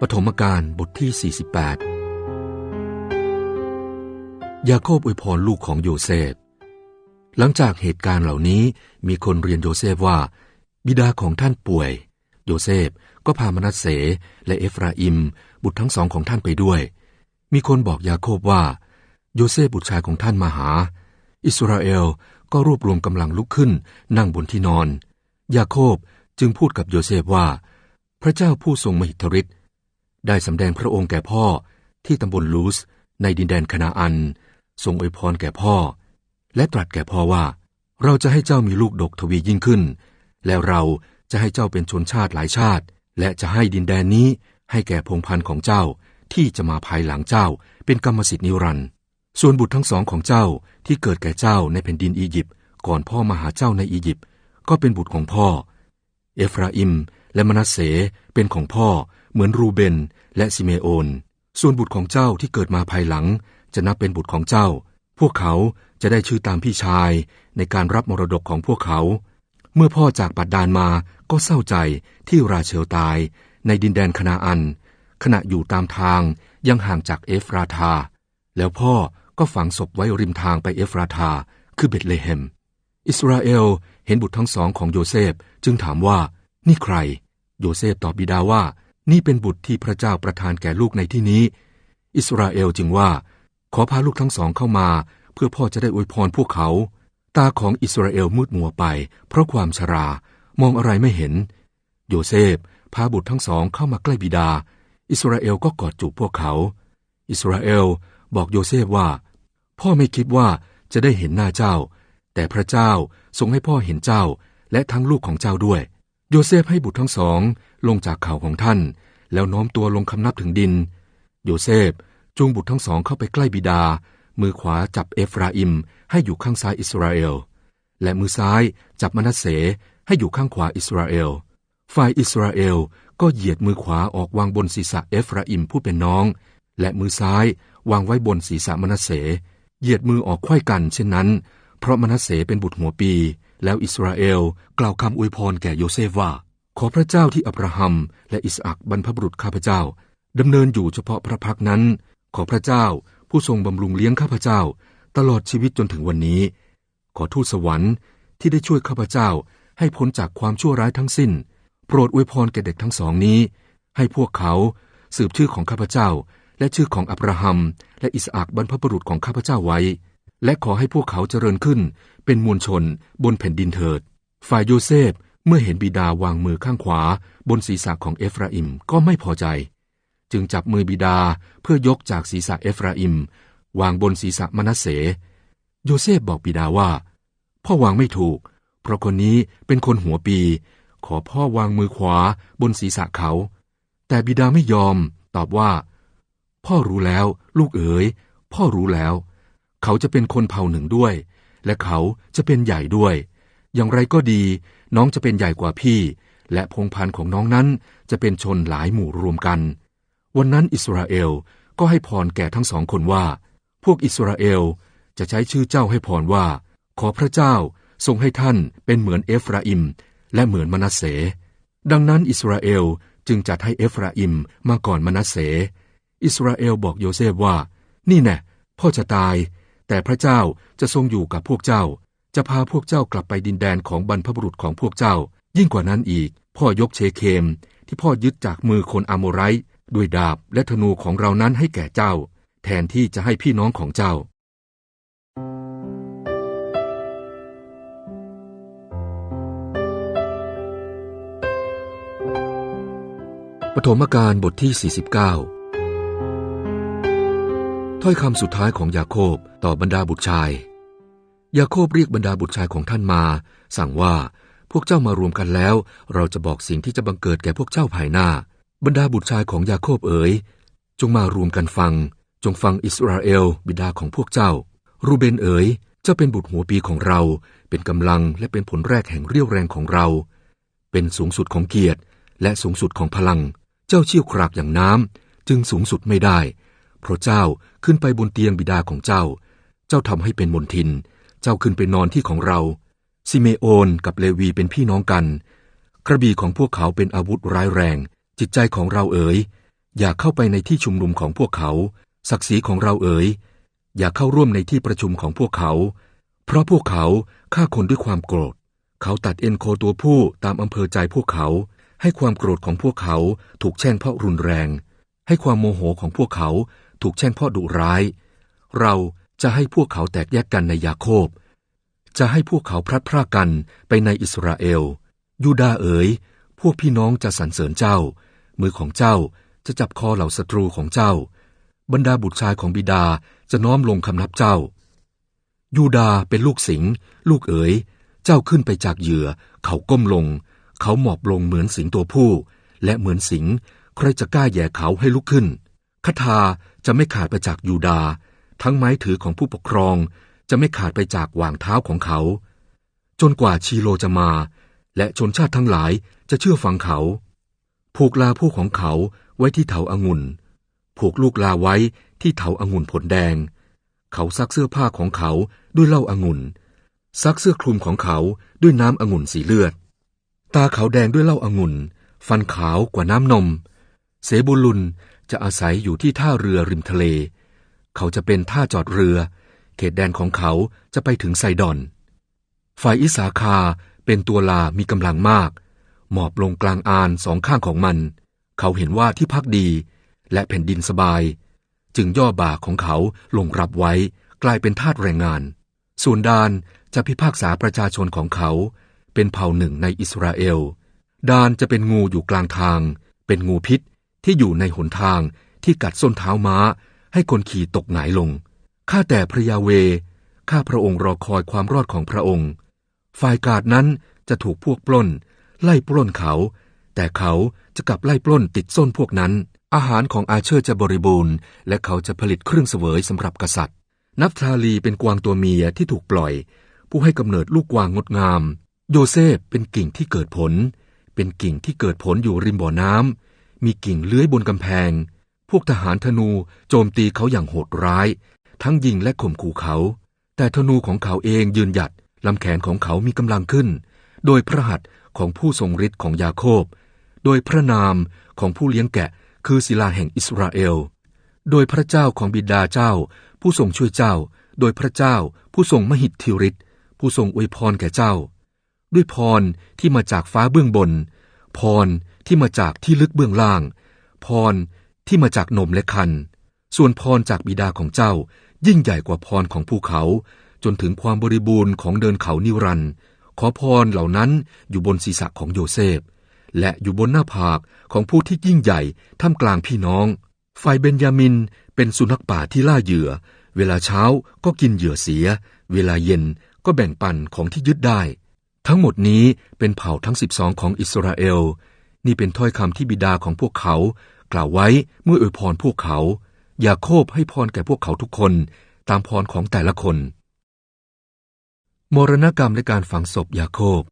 ปฐมกาลบทที่ 48 ยาโคบอวยพรลูกของโยเซฟ หลังจากเหตุการณ์เหล่านี้มีคนเรียนโยเซฟว่า บิดาของท่านป่วย โยเซฟก็พามนัสเสและเอฟราอิม บุตรทั้งสองของท่านไปด้วย มีคนบอกยาโคบว่า โยเซฟบุตรชายของท่านมาหา อิสราเอลก็รวบรวมกำลังลุกขึ้นนั่งบนที่นอน ยาโคบจึงพูดกับโยเซฟว่า พระเจ้าผู้ทรงมหิทธิฤทธิ์ได้สำแดงพระองค์แก่พ่อที่ตำบลลูสในดินแดนคณาอัน ทรงอวยพรแก่พ่อ และตรัสแก่พ่อว่า เราจะให้เจ้ามีลูกดกทวียิ่งขึ้น แล้วเราจะให้เจ้าเป็นชนชาติหลายชาติ และจะให้ดินแดนนี้ให้แก่พงพันธ์ของเจ้าที่จะมาภายหลังเจ้าเป็นกรรมสิทธิ์นิรันดร์ส่วนบุตรทั้งสองของเจ้าที่เกิดแก่เจ้าในแผ่นดินอียิปต์ก่อนพ่อมาหาเจ้าในอียิปต์ก็เป็นบุตรของพ่อ เอฟราอิม และมนัสเสเป็นของพ่อเหมือนรูเบนและซิเมโอน ส่วนบุตรของเจ้าที่เกิดมาภายหลัง จะนับเป็นบุตรของเจ้า พวกเขาจะได้ชื่อตามพี่ชายในการรับมรดกของพวกเขา เมื่อพ่อจากปัดดานมาก็เศร้าใจที่ราเชลตายในดินแดนคณาอัน ขณะอยู่ตามทางยังห่างจากเอฟราธา แล้วพ่อก็ฝังศพไว้ริมทางไปเอฟราธา คือเบตเลเฮม อิสราเอลเห็นบุตรทั้งสองของโยเซฟจึงถามว่านี่ใคร โยเซฟตอบบิดาว่า นี่เป็นบุตรที่พระเจ้าประทานแก่ลูกในที่นี้ อิสราเอลจึงว่า ขอพาลูกทั้งสองเข้ามา เพื่อพ่อจะได้อวยพรพวกเขา ตาของอิสราเอลมืดมัวไป เพราะความชรามองอะไรไม่เห็น โยเซฟพาบุตรทั้งสองเข้ามาใกล้บิดา อิสราเอลก็กอดจูบพวกเขา อิสราเอลบอกโยเซฟว่า พ่อไม่คิดว่าจะได้เห็นหน้าเจ้า แต่พระเจ้าทรงให้พ่อเห็นเจ้าและทั้งลูกของเจ้าด้วย โยเซฟให้บุตรทั้งสองลงจากเข่าของท่าน แล้วโน้มตัวลงคำนับถึงดิน โยเซฟจูงบุตรทั้งสองเข้าไปใกล้บิดา มือขวาจับเอฟราอิม ให้อยู่ข้างซ้ายอิสราเอล และมือซ้ายจับมนัสเสให้อยู่ข้างขวาอิสราเอล ฝ่ายอิสราเอลก็เหยียดมือขวาออกวางบนศีรษะเอฟราอิมผู้เป็นน้อง และมือซ้ายวางไว้บนศีรษะมนัสเส เหยียดมือออกไขว้กันเช่นนั้น เพราะมนัสเสเป็นบุตรหัวปี แล้วอิสราเอลกล่าวคำอวยพรแก่โยเซฟว่า ขอพระเจ้าที่อับราฮัม และอิสอักบรรพบุรุษข้าพเจ้าดำเนินอยู่เฉพาะพระพักนั้น ขอพระเจ้าผู้ทรงบำรุงเลี้ยงข้าพเจ้า ตลอดชีวิตจนถึงวันนี้ ขอทูตสวรรค์ที่ได้ช่วยข้าพเจ้าให้พ้นจากความชั่วร้ายทั้งสิ้น โปรดอวยพรแก่เด็กทั้งสองนี้ ให้พวกเขาสืบชื่อของข้าพเจ้า และชื่อของอับราฮัม และอิสอักบรรพบุรุษของข้าพเจ้าไว้ และขอให้พวกเขาเจริญขึ้น เป็นมวลชนบนแผ่นดินเถิด ฝ่ายโยเซฟเมื่อเห็นบิดาวางมือข้างขวา บนศีรษะของเอฟราอิมก็ไม่พอใจ จึงจับมือบิดาเพื่อยกจากศีรษะเอฟราอิม วางบนศีรษะมนัสเส โยเซฟบอกบิดาว่า พ่อวางไม่ถูก เพราะคนนี้เป็นคนหัวปี ขอพ่อวางมือขวาบนศีรษะเขา แต่บิดาไม่ยอม ตอบว่า พ่อรู้แล้ว ลูกเอ๋ย พ่อรู้แล้ว เขาจะเป็นคนเผ่าหนึ่งด้วย และเขาจะเป็นใหญ่ด้วย อย่างไรก็ดี น้องจะเป็นใหญ่กว่าพี่ และพงพันธ์ของน้องนั้นจะเป็นชนหลายหมู่รวมกัน วันนั้นอิสราเอลก็ให้พรแก่ทั้งสองคนว่า พวกอิสราเอลจะใช้ชื่อเจ้าให้พรว่า ขอพระเจ้าทรงให้ท่านเป็นเหมือนเอฟราอิม และเหมือนมนัสเส ดังนั้นอิสราเอลจึงจัดให้เอฟราอิมมาก่อนมนัสเส อิสราเอลบอกโยเซฟว่า นี่แน่พ่อจะตาย แต่พระเจ้าจะทรงอยู่กับพวกเจ้า จะพาพวกเจ้ากลับไปดินแดนของบรรพบุรุษของพวกเจ้า ยิ่งกว่านั้นอีก พ่อยกเชเคม ที่พ่อยึดจากมือคนอาโมไรด้วยดาบและธนูของเรานั้นให้แก่เจ้า แทนที่จะให้พี่น้องของเจ้า ปฐมกาลบทที่ 49 ถ้อยคำสุดท้ายของยาโคบต่อบรรดาบุตรชาย ยาโคบเรียกบรรดาบุตรชายของท่านมา สั่งว่าพวกเจ้ามารวมกันแล้ว เราจะบอกสิ่งที่จะบังเกิดแก่พวกเจ้าภายหน้า บรรดาบุตรชายของยาโคบเอ๋ยจงมารวมกันฟัง จงฟังอิสราเอล บิดาของพวกเจ้า รูเบนเอ๋ยเจ้าเป็นบุตรหัวปีของเรา เป็นกำลังและเป็นผลแรกแห่งเรี่ยวแรงของเรา เป็นสูงสุดของเกียรติ และสูงสุดของพลัง เจ้าเชี่ยวครากอย่างน้ำจึงสูงสุดไม่ได้ เพราะเจ้าขึ้นไปบนเตียงบิดาของเจ้า เจ้าทำให้เป็นมนทิน เจ้าขึ้นไปนอนที่ของเรา ซิเมโอนกับเลวีเป็นพี่น้องกัน กระบี่ของพวกเขาเป็นอาวุธร้ายแรง จิตใจของเราเอ๋ย อย่าเข้าไปในที่ชุมนุมของพวกเขา ศักดิ์ศรีของเราเอ๋ย อย่าเข้าร่วมในที่ประชุมของพวกเขา เพราะพวกเขาฆ่าคนด้วยความโกรธ เขาตัดเอ็นโคตัวผู้ตามอำเภอใจพวกเขา ให้ความโกรธของพวกเขาถูกแช่งเพราะรุนแรง ให้ความโมโหของพวกเขา ถูกแช่งพราะดุร้าย เราจะให้พวกเขาแตกแยกกันในยาโคบ จะให้พวกเขาพลัดพรากกันไปในอิสราเอล ยูดาเอ๋ย พวกพี่น้องจะสรรเสริญเจ้า มือของเจ้าจะจับคอเหล่าศัตรูของเจ้า บรรดาบุตรชายของบิดาจะน้อมลงคำนับเจ้า ยูดาเป็นลูกสิงลูกเอ๋ย เจ้าขึ้นไปจากเหยื่อ เขาก้มลง เขาหมอบลงเหมือนสิงตัวผู้ และเหมือนสิง ใครจะกล้าแย่เขาให้ลุกขึ้นคทา จะไม่ขาดไปจากยูดา ทั้งไม้ถือของผู้ปกครอง จะไม่ขาดไปจากวางเท้าของเขา จนกว่าชีโลจะมา และชนชาติทั้งหลายจะเชื่อฟังเขา ผูกลาผู้ของเขาไว้ที่เถาอางุ่น ผูกลูกลาไว้ที่เถาอางุ่นผลแดง เขาซักเสื้อผ้าของเขาด้วยเหล้าอางุ่น ซักเสื้อคลุมของเขาด้วยน้ำองุ่นสีเลือด ตาเขาแดงด้วยเหล้าอางุ่น ฟันขาวกว่าน้ำนม เสบุลุน จะอาศัยอยู่ที่ท่าเรือริมทะเล เขาจะเป็นท่าจอดเรือ เขตแดนของเขาจะไปถึงไซดอน ฝ่ายอิสาคาเป็นตัวลามีกำลังมาก หมอบลงกลางอานสองข้างของมัน เขาเห็นว่าที่พักดี และแผ่นดินสบาย จึงย่อบ่าของเขาลงรับไว้กลายเป็นทาสแรงงาน ส่วนดานจะพิพากษาประชาชนของเขา เป็นเผ่าหนึ่งในอิสราเอล ดานจะเป็นงูอยู่กลางทาง เป็นงูพิษ ที่อยู่ในหนทางที่กัดส้นเท้าม้า ให้คนขี่ตกหงายลง ข้าแต่พระยาเว ข้าพระองค์รอคอยความรอดของพระองค์ ฝ่ายกาดนั้นจะถูกพวกปล้น ไล่ปล้นเขา แต่เขาจะกลับไล่ปล้นติดส้นพวกนั้น อาหารของอาเชอร์จะบริบูรณ์ และเขาจะผลิตเครื่องเสวยสำหรับกษัตริย์ นับทาลีเป็นกวางตัวเมียที่ถูกปล่อย ผู้ให้กำเนิดลูกกวางงดงาม โยเซฟเป็นกิ่งที่เกิดผล เป็นกิ่งที่เกิดผลอยู่ริมบ่อน้ำ มีกิ่งเลื้อยบนกำแพง พวกทหารธนูโจมตีเขาอย่างโหดร้าย ทั้งยิงและข่มขู่เขา แต่ธนูของเขาเองยืนหยัดลำแขนของเขามีกำลังขึ้น โดยพระหัตถ์ของผู้ทรงฤทธิ์ของยาโคบ โดยพระนามของผู้เลี้ยงแกะ คือศิลาแห่งอิสราเอล โดยพระเจ้าของบิดาเจ้า ผู้ทรงช่วยเจ้า โดยพระเจ้าผู้ทรงมหิทธิฤทธิ์ผู้ทรงอวยพรแก่เจ้า ด้วยพรที่มาจากฟ้าเบื้องบน พร ที่มาจากที่ลึกเบื้องล่าง พรที่มาจากนมและคัน ส่วนพรจากบิดาของเจ้า ยิ่งใหญ่กว่าพรของภูเขา จนถึงความบริบูรณ์ของเดินเขานิรันด์ขอพรเหล่านั้นอยู่บนศีรษะของโยเซฟ และอยู่บนหน้าผากของผู้ที่ยิ่งใหญ่ท่ามกลางพี่น้อง ฝ่ายเบนยามินเป็นสุนัขป่าที่ล่าเหยื่อ เวลาเช้าก็กินเหยื่อเสีย เวลาเย็นก็แบ่งปันของที่ยึดได้ ทั้งหมดนี้เป็นเผ่าทั้งสิบสองของอิสราเอล นี่เป็นถ้อยคำที่บิดาของพวกเขา กล่าวไว้เมื่ออวยพรพวกเขา อย่าโคบให้พรแก่พวกเขาทุกคน ตามพรของแต่ละคน มรณกรรมและการฝังศพยาโคบ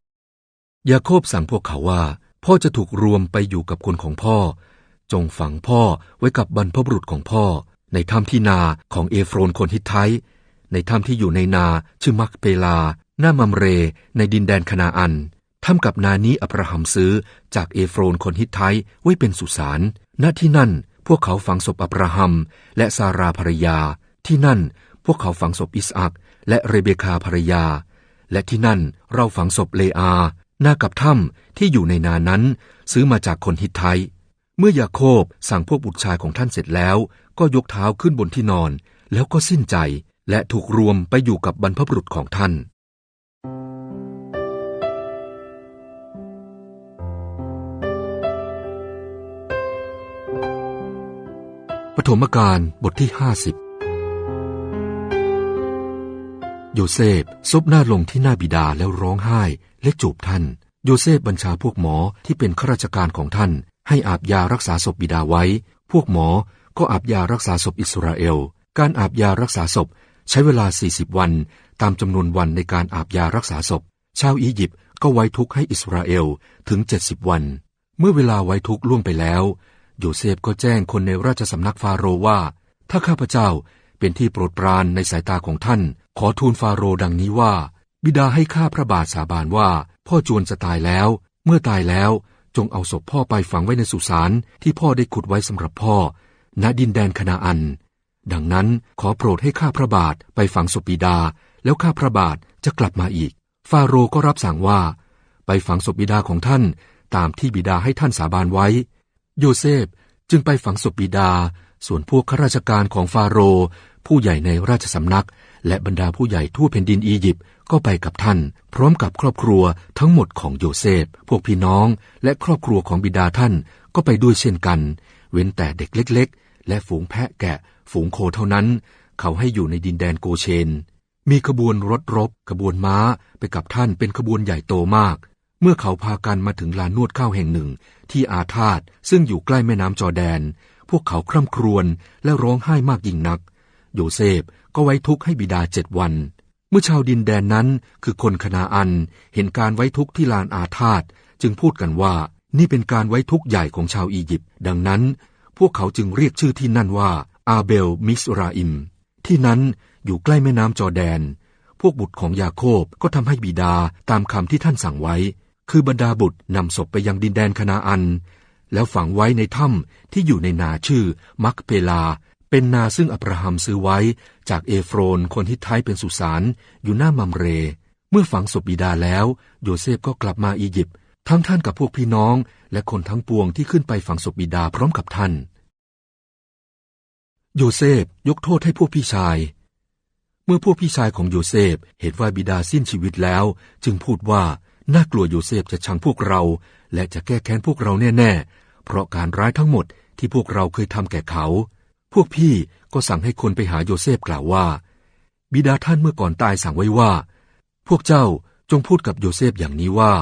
ยาโคบสั่งพวกเขาว่า พ่อจะถูกรวมไปอยู่กับคนของพ่อ จงฝังพ่อไว้กับบรรพบุรุษของพ่อ ในถ้ำที่นาของเอฟโรนคนฮิตไทในถ้ำที่อยู่ในนาชื่อมักเปลาหน้ามัมเร ในดินแดนคณาอัน ถ้ำกับนานี้อับราฮัมซื้อจากเอฟโรนคนฮิตไทไว้เป็นสุสานณที่นั่นพวกเขาฝังศพอับราฮัม และซาราภรรยา ที่นั่น พวกเขาฝังศพอิสอักและเรเบคาภรรยา และที่นั่นเราฝังศพเลอาหน้ากับถ้ำที่อยู่ในนานั้น ซื้อมาจากคนฮิตไทเมื่อยาโคบสั่งพวกบุตรชายของท่านเสร็จแล้ว ก็ยกเท้าขึ้นบนที่นอน แล้วก็สิ้นใจและถูกรวมไปอยู่กับบรรพบุรุษของท่าน ปฐมกาลบทที่ห้าสิบโยเซฟซบหน้าลงที่หน้าบิดาแล้วร้องไห้และจูบท่าน โยเซฟบัญชาพวกหมอที่เป็นข้าราชการของท่าน ให้อาบยารักษาศพบิดาไว้ พวกหมอก็อาบยารักษาศพอิสราเอล การอาบยารักษาศพใช้เวลา 40 วัน ตามจำนวนวันในการอาบยารักษาศพ ชาวอียิปต์ก็ไว้ทุกข์ให้อิสราเอลถึง 70 วัน เมื่อเวลาไว้ทุกข์ล่วงไปแล้ว โยเซฟก็แจ้งคนในราชสำนักฟาโรว่า ถ้าข้าพเจ้าเป็นที่โปรดปรานในสายตาของท่าน ขอทูลฟาโรดังนี้ว่า บิดาให้ข้าพระบาทสาบานว่า พ่อจวนจะตายแล้ว เมื่อตายแล้วจงเอาศพพ่อไปฝังไว้ในสุสานที่พ่อได้ขุดไว้สำหรับพ่อ ณดินแดนคณาอัน ดังนั้นขอโปรดให้ข้าพระบาทไปฝังศพบิดา แล้วข้าพระบาทจะกลับมาอีก ฟาโรก็รับสั่งว่า ไปฝังศพบิดาของท่านตามที่บิดาให้ท่านสาบานไว้ โยเซฟจึงไปฝังศพบิดา ส่วนพวกข้าราชการของฟาโรห์ผู้ใหญ่ในราชสำนัก และบรรดาผู้ใหญ่ทั่วแผ่นดินอียิปต์ก็ไปกับท่าน พร้อมกับครอบครัวทั้งหมดของโยเซฟ พวกพี่น้องและครอบครัวของบิดาท่านก็ไปด้วยเช่นกัน เว้นแต่เด็กเล็ก ๆ และฝูงแพะแกะ ฝูงโคเท่านั้น เขาให้อยู่ในดินแดนโกเชน มีขบวนรถรบ ขบวนม้าไปกับท่านเป็นขบวนใหญ่โตมาก เมื่อเขาพากันมาถึงลานนวดข้าวแห่งหนึ่งที่อาธาตซึ่งอยู่ใกล้แม่น้ำจอแดน พวกเขาคร่ำครวญและร้องไห้มากยิ่งนัก โยเซฟก็ไว้ทุกข์ให้บิดาเจ็ดวัน เมื่อชาวดินแดนนั้นคือคนคณาอันเห็นการไว้ทุกข์ที่ลานอาธาตจึงพูดกันว่านี่เป็นการไว้ทุกข์ใหญ่ของชาวอียิปต์ดังนั้น พวกเขาจึงเรียกชื่อที่นั่นว่า อาเบลมิสราอิม ที่นั้นอยู่ใกล้แม่น้ำจอแดน พวกบุตรของยาโคบก็ทำให้บิดาตามคำที่ท่านสั่งไว้ คือบรรดาบุตรนำศพไปยังดินแดนคณาอัน แล้วฝังไว้ในถ้ำที่อยู่ในนาชื่อมักเปลา เป็นนาซึ่งอับราฮัมซื้อไว้จากเอฟโรนคนที่ไทยเป็นสุสานอยู่หน้ามัมเร เมื่อฝังศพบิดาแล้ว โยเซฟก็กลับมาอียิปต์ทั้งท่านกับพวกพี่น้อง และคนทั้งปวงที่ขึ้นไปฝังศพบิดาพร้อมกับท่าน โยเซฟยกโทษให้พวกพี่ชาย เมื่อพวกพี่ชายของโยเซฟเห็นว่าบิดาสิ้นชีวิตแล้ว จึงพูดว่า น่ากลัวโยเซฟจะชังพวกเรา และจะแก้แค้นพวกเราแน่ๆ เพราะการร้ายทั้งหมดที่พวกเราเคยทำแก่เขา พวกพี่ก็สั่งให้คนไปหาโยเซฟกล่าวว่า บิดาท่านเมื่อก่อนตายสั่งไว้ว่า พวกเจ้าจงพูดกับโยเซฟอย่างนี้ว่า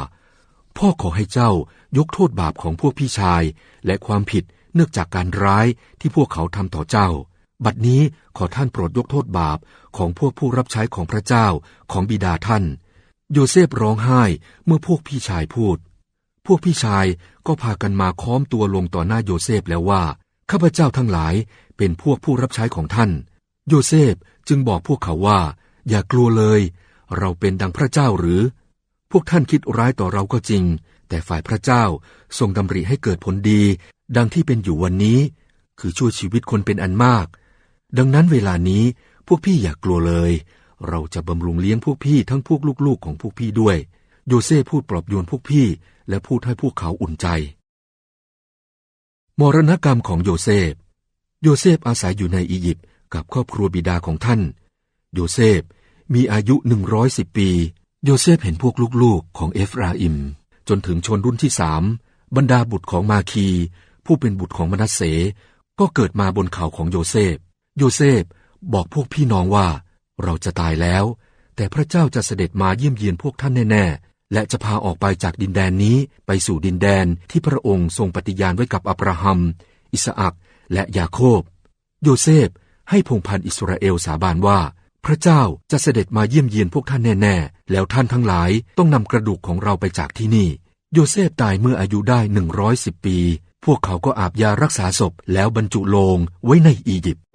พ่อขอให้เจ้ายกโทษบาปของพวกพี่ชาย และความผิดเนื่องจากการร้ายที่พวกเขาทำต่อเจ้า บัดนี้ขอท่านโปรดยกโทษบาปของพวกผู้รับใช้ของพระเจ้าของบิดาท่าน โยเซฟร้องไห้เมื่อพวกพี่ชายพูด พวกพี่ชายก็พากันมาค้อมตัวลงต่อหน้าโยเซฟแล้วว่า ข้าพเจ้าทั้งหลายเป็นพวกผู้รับใช้ของท่าน โยเซฟจึงบอกพวกเขาว่า อย่ากลัวเลย เราเป็นดังพระเจ้าหรือ พวกท่านคิดร้ายต่อเราก็จริง แต่ฝ่ายพระเจ้าทรงดำริให้เกิดผลดี ดังที่เป็นอยู่วันนี้ คือช่วยชีวิตคนเป็นอันมาก ดังนั้นเวลานี้พวกพี่อย่ากลัวเลย เราจะบำรุงเลี้ยงพวกพี่ทั้งพวกลูกๆของพวกพี่ด้วย โยเซฟพูดปลอบโยนพวกพี่ และพูดให้พวกเขาอุ่นใจ มรณกรรมของโยเซฟ โยเซฟอาศัยอยู่ในอียิปต์กับครอบครัวบิดาของท่าน โยเซฟมีอายุหนึ่งร้อยสิบปี โยเซฟเห็นพวกลูกๆของเอฟราอิม จนถึงชนรุ่นที่สามบรรดาบุตรของมาคี ผู้เป็นบุตรของมนัสเสก็เกิดมาบนเขาของโยเซฟ โยเซฟบอกพวกพี่น้องว่า เราจะตายแล้ว แต่พระเจ้าจะเสด็จมาเยี่ยมเยียนพวกท่านแน่ๆ และจะพาออกไปจากดินแดนนี้ไปสู่ดินแดนที่พระองค์ทรงปฏิญาณไว้กับอับราฮัม อิสอักและยาโคบ โยเซฟให้พงพันธ์อิสราเอลสาบานว่า พระเจ้าจะเสด็จมาเยี่ยมเยียนพวกท่านแน่ๆ แล้วท่านทั้งหลายต้องนำกระดูกของเราไปจากที่นี่ โยเซฟตายเมื่ออายุได้หนึ่งร้อยสิบปี พวกเขาก็อาบยารักษาศพแล้วบรรจุโลงไว้ในอียิปต์